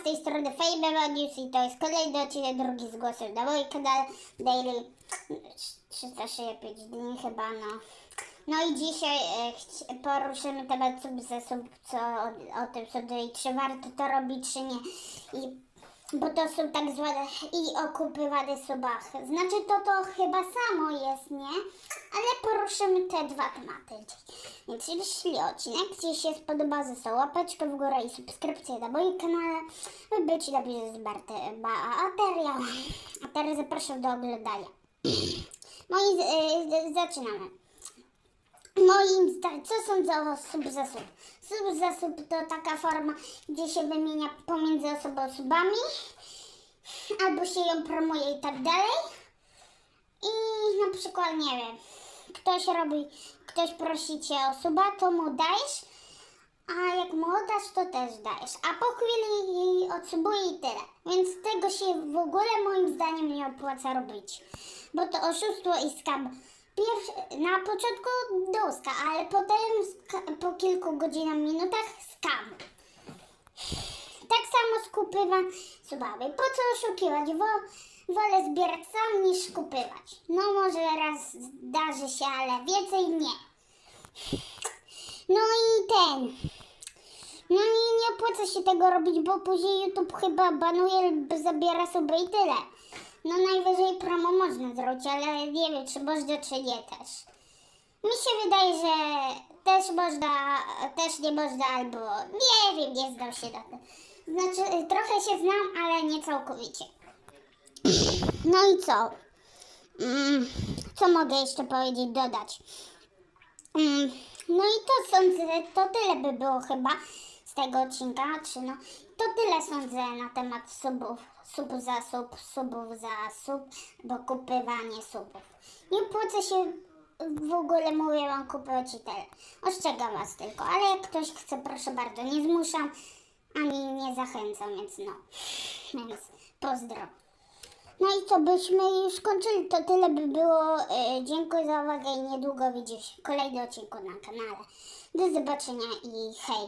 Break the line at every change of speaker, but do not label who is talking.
z tej strony Fame News i to jest kolejny odcinek drugi z głosem na moim kanale Daily 365 dni chyba, no. No i dzisiaj e, poruszymy temat sub, co o, o tym, co tutaj, czy warto to robić, czy nie. I, bo to są tak zwane i okupywane subach. Znaczy to to chyba samo jest, nie? Ale poruszymy te dwa tematy dziś. Jeśli odcinek Ci się spodoba, zostaw łapeczkę w górę i subskrypcję na moim kanale, by być na z Barty- materiał. A teraz zapraszam do oglądania. Moi, y, zaczynamy. Moim zdaniem, co sądzę o sub za sub? Sub za sub to taka forma, gdzie się wymienia pomiędzy osobą subami, albo się ją promuje i tak dalej. I na przykład, nie wiem, ktoś robi, ktoś prosi cię o suba, to mu dajesz, a jak mu oddasz, to też dajesz. A po chwili odsubuje i tyle. Więc tego się w ogóle moim zdaniem nie opłaca robić. Bo to oszustwo i skam. Pierwszy, na początku doska, ale potem po kilku godzinach, minutach skam. Tak samo z kupywa subami. Po co oszukiwać? Wo, wolę zbierać sam niż kupywać. No może raz zdarzy się, ale więcej nie. No i ten. No i nie opłaca się tego robić, bo później YouTube chyba banuje lub zabiera sobie i tyle. No najwyżej promo można zrobić, ale nie wiem, czy można, czy nie też. Mi się wydaje, że też można, też nie można, albo nie wiem, nie znam się na tym. Znaczy, trochę się znam, ale nie całkowicie. No i co? Mm, co mogę jeszcze powiedzieć, dodać? Mm, no i to sądzę, to tyle by było chyba z tego odcinka, czy no, to tyle sądzę na temat subów, sub za sub, subów za sub, bo kupywanie subów. Nie opłaca się w ogóle, mówię wam, kupować i tyle. Ostrzegam was tylko, ale jak ktoś chce, proszę bardzo, nie zmuszam, ani nie zachęcam, więc no, więc pozdro. No i co byśmy już kończyli, to tyle by było. E, dziękuję za uwagę i niedługo widzisz w kolejnym odcinku na kanale. Do zobaczenia i hej!